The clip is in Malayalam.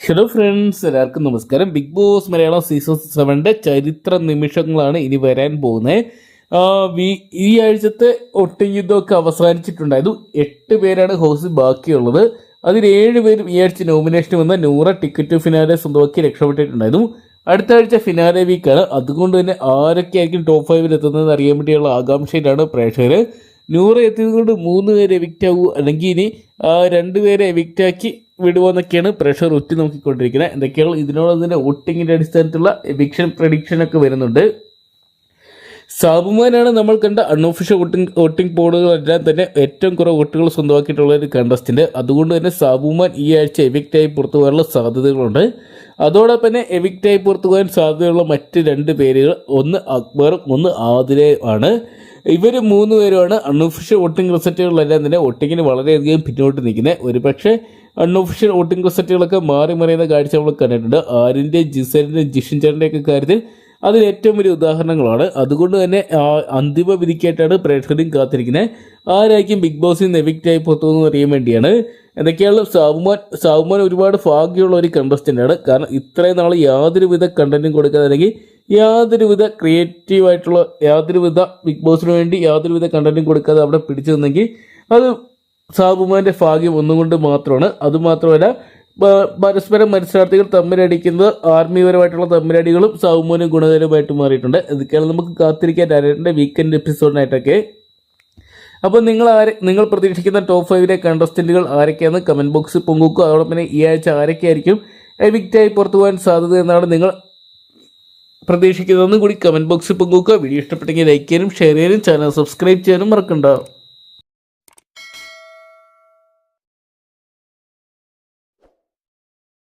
ഹലോ ഫ്രണ്ട്സ് എല്ലാവർക്കും നമസ്കാരം. ബിഗ് ബോസ് മലയാളം സീസൺ സെവന്റെ ചരിത്ര നിമിഷങ്ങളാണ് ഇനി വരാൻ പോകുന്നത്. ഈ ആഴ്ചത്തെ ഒട്ടും യുദ്ധമൊക്കെ അവസാനിച്ചിട്ടുണ്ടായിരുന്നു. എട്ട് പേരാണ് ഹൗസിൽ ബാക്കിയുള്ളത്. അതിൽ ഏഴ് പേരും ഈ ആഴ്ച നോമിനേഷൻ വന്ന നൂറ ടിക്കറ്റ് ഫിനാലെ സ്വന്തമാക്കി രക്ഷപ്പെട്ടിട്ടുണ്ടായിരുന്നു. അടുത്ത ആഴ്ച ഫിനാലെ വീക്കാണ് അതുകൊണ്ട് തന്നെ ആരൊക്കെ ആയിരിക്കും ടോപ്പ് ഫൈവിൽ എത്തുന്നതെന്ന് അറിയാൻ വേണ്ടിയുള്ള ആകാംക്ഷയിലാണ് പ്രേക്ഷകർ. നൂറ് എത്തിയത് കൊണ്ട് മൂന്ന് പേരെ എവിക്റ്റ് ആകൂ അല്ലെങ്കിൽ ഇനി രണ്ടുപേരെ എവിക്റ്റ് ആക്കി വിടുവോന്നൊക്കെയാണ് പ്രഷർ ഉറ്റി നോക്കിക്കൊണ്ടിരിക്കുന്നത്. എന്തൊക്കെയാണ് ഇതിനോടൊപ്പം തന്നെ അടിസ്ഥാനത്തിലുള്ള എവിക്ഷൻ പ്രഡിക്ഷൻ ഒക്കെ വരുന്നുണ്ട്. സാബുമാനാണ് നമ്മൾ കണ്ട അൺഒഫീഷ്യൽ വോട്ടിംഗ് വോട്ടിംഗ് പോളുകളെല്ലാം തന്നെ ഏറ്റവും കുറവ് വോട്ടുകൾ സ്വന്തമാക്കിയിട്ടുള്ള ഒരു കണ്ടസ്റ്റന്റ് അതുകൊണ്ട് തന്നെ സാബുമാൻ ഈ ആഴ്ച എവിക്റ്റായി പുറത്തു പോകാനുള്ള സാധ്യതകളുണ്ട്. അതോടൊപ്പം തന്നെ എവിക്റ്റായി പുറത്തു പോകാൻ സാധ്യതയുള്ള മറ്റ് രണ്ട് പേരുകൾ ഒന്ന് അക്ബറും ഒന്ന് ആതിരയും ആണ്. ഇവർ മൂന്ന് പേരുമാണ് അൺഒഫീഷ്യൽ വോട്ടിംഗ് റിസൾട്ടുകളെല്ലാം തന്നെ വോട്ടിങ്ങിന് വളരെയധികം പിന്നോട്ട് നിൽക്കുന്നത്. ഒരുപക്ഷെ അൺഒഫീഷ്യൽ വോട്ടിംഗ് റിസൾട്ടുകളൊക്കെ മാറി മറിയുന്ന കാഴ്ച നമ്മൾ കണ്ടിട്ടുണ്ട്. ആരിന്റെ ജിസലിന്റെ ജിഷൻ ചേട്ടന്റെയൊക്കെ കാര്യത്തിൽ അതിന് ഏറ്റവും വലിയ ഉദാഹരണങ്ങളാണ്. അതുകൊണ്ട് തന്നെ അന്തിമ വിധിക്കായിട്ടാണ് പ്രേക്ഷകരും കാത്തിരിക്കുന്നത്. ആരായിരിക്കും ബിഗ് ബോസിൽ നിന്ന് എവിക്റ്റ് ആയി പുറത്തുനിന്ന് അറിയാൻ വേണ്ടിയാണ്. എന്തൊക്കെയാണ് സാവുമാൻ സാവുമാൻ ഒരുപാട് ഭാഗ്യമുള്ള ഒരു കണ്ടസ്റ്റന്റാണ് കാരണം ഇത്രയും നാൾ യാതൊരുവിധ കണ്ടന്റും കൊടുക്കാതെ അല്ലെങ്കിൽ യാതൊരുവിധ ക്രിയേറ്റീവ് ആയിട്ടുള്ള യാതൊരുവിധ ബിഗ് ബോസിന് വേണ്ടി യാതൊരുവിധ കണ്ടന്റും കൊടുക്കാതെ അവിടെ പിടിച്ചു നിന്നെങ്കിൽ അത് സാബുമാന്റെ ഭാഗ്യം ഒന്നുകൊണ്ട് മാത്രമാണ്. അതുമാത്രമല്ല മാത്രമല്ല പരസ്പരം മത്സരാർത്ഥികൾ തമ്മിലടിക്കുന്നത് ആർമിപരമായിട്ടുള്ള തമ്മിലടികളും സാബുമാനും ഗുണകരമായിട്ട് മാറിയിട്ടുണ്ട്. ഇതൊക്കെയാണ് നമുക്ക് കാത്തിരിക്കാൻ ആരുടെ വീക്കെൻഡ് എപ്പിസോഡിനായിട്ടൊക്കെ അപ്പോൾ നിങ്ങൾ ആരെ നിങ്ങൾ പ്രതീക്ഷിക്കുന്ന ടോപ്പ് ഫൈവിലെ കണ്ടസ്റ്റന്റുകൾ ആരൊക്കെയാണെന്ന് കമന്റ് ബോക്സിൽ പൊങ്കുക്കും അതോടൊപ്പം ഈ ആഴ്ച ആരൊക്കെയായിരിക്കും എവിക്റ്റായി പുറത്തു പോകാൻ സാധ്യത എന്നാണ് നിങ്ങൾ പ്രതീക്ഷിക്കുന്നതെന്നും കൂടി കമന്റ് ബോക്സിൽ പങ്കുവെക്കുക. വീഡിയോ ഇഷ്ടപ്പെട്ടെങ്കിൽ ലൈക്ക് ചെയ്യാനും ഷെയർ ചെയ്യാനും ചാനൽ സബ്സ്ക്രൈബ് ചെയ്യാനും മറക്കണ്ട.